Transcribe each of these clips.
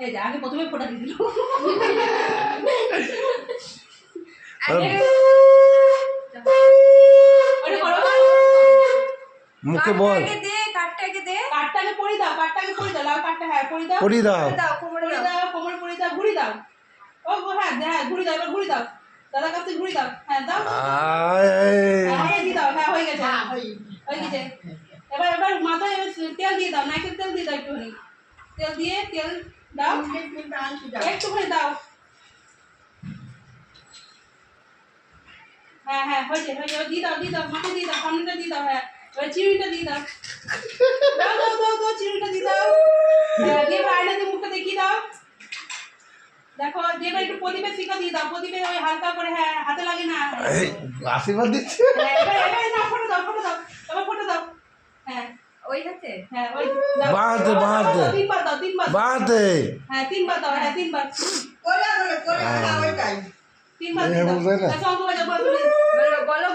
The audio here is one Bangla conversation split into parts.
এই যে আগে প্রথমে ফোটা দিয়ে দিল মুখে বল। কাঠটাকে পরি দাও। কাঠটাকে পরি দাও লাল কাঠটা হ্যাঁ পরি দাও পরি দাও দাও কোমরে পরি দাও কোমর পরি দাও ঘুরি দাও ও হ্যাঁ হ্যাঁ ঘুরি দাও এবার ঘুরি দাও কাছে ঘুরি দাও হ্যাঁ দাও হ্যাঁ দিয়ে দাও হ্যাঁ হয়ে গেছে। হয়ে গেছে। এবার এবার মাথায় এবার তেল দিয়ে দাও নাকের তেল দিয়ে দাও একটুখানি। তেল দিয়ে তেল দাও। একটুখানি দাও। হ্যাঁ হ্যাঁ হয়েছে হয়েছে দিয়ে দাও দিয়ে দাও মাথায় দিয়ে দাও সামনেটা দিয়ে দাও হ্যাঁ। এবার চিরুনিটা দিয়ে দাও। দাও দাও দাও দাও চিরুনিটা দিয়ে দাও। হ্যাঁ, দিয়ে এবার মুখটা দেখিয়ে দাও। দেখো দিয়ে একটু প্রদীপের শিখা দিয়ে দাও। প্রদীপে ওই হালকা করে হ্যাঁ হাতে লাগে না। আশীর্বাদ দিচ্ছে হ্যাঁ, এবার এবার নাও ফটো দাও ফটো দাও এবার ফটো দাও হ্যাঁ হাতে হ্যাঁ হ্যাঁ হ্যাঁ বাজাও, বলো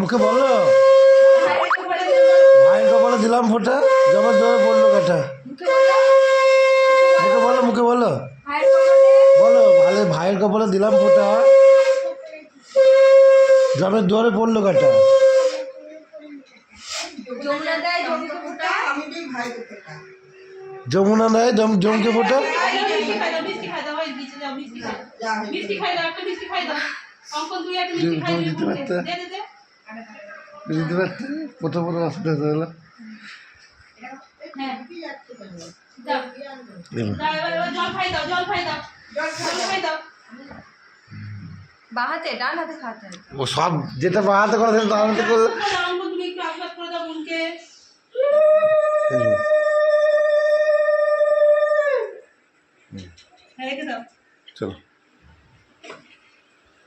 মুখে মুখে। ভাইয়ের কপালে দিলাম ফোটা। জবার জোরে পড়ল কাটা। মুখে বলো। মুখে বলো বলো। ভাইয়ের বলো ভালো ভাইয়ের কপালে দিলাম ফোটা। জমের দুয়ারে পড়ল কাটা। যমুনা দেয় জমিকে ফোটা। পারতে? বুঝতে প্রথম প্রথম আসতে হলো হ্যাঁ। ও সব যেটা বাড়াতে করে তার মধ্যে করল অঙ্কন, তুমি একটু আশীর্বাদ বোনকে। হ্যাঁ, রেখে দাও। চলো